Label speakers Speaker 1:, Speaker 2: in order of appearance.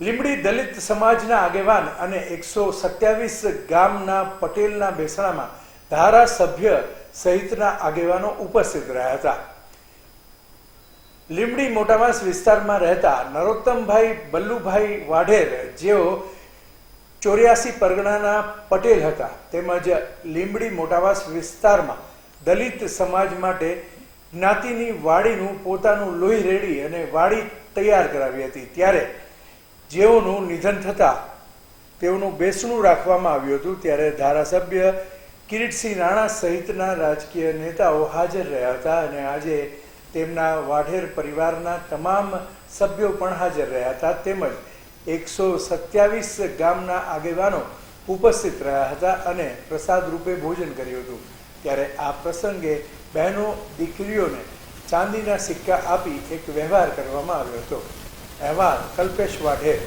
Speaker 1: લીંબડી દલિત સમાજના આગેવાન અને એકસો સત્યાવીસ ગામના પટેલના બેસણામાં ધારાસભ્ય સહિતના આગેવાનો ઉપસ્થિત રહ્યા હતા. લીંબડી મોટાવાસ વિસ્તારમાં રહેતા નરોત્તમભાઈ બલ્લુભાઈ વાઢેર, જેઓ ચોર્યાસી પરગણાના પટેલ હતા, તેમજ લીંબડી મોટાવાસ વિસ્તારમાં દલિત સમાજ માટે જ્ઞાતિની વાડીનું પોતાનું લોહી રેડી અને વાડી તૈયાર કરાવી હતી. ત્યારે જેઓનું નિધન થતાં તેઓનું બેસણું રાખવામાં આવ્યું હતું, ત્યારે ધારાસભ્ય કિરીટસિંહ રાણા સહિતના રાજકીય નેતાઓ હાજર રહ્યા હતા અને આજે તેમના વાઢેર પરિવારના તમામ સભ્યો પણ હાજર રહ્યા હતા. તેમજ એકસો સત્યાવીસ ગામના આગેવાનો ઉપસ્થિત રહ્યા હતા અને પ્રસાદ રૂપે ભોજન કર્યું હતું. ત્યારે આ પ્રસંગે બહેનો, દીકરીઓને ચાંદીના સિક્કા આપી એક વ્યવહાર કરવામાં આવ્યો હતો. અહેવાલ કલ્પેશ વાઢેર.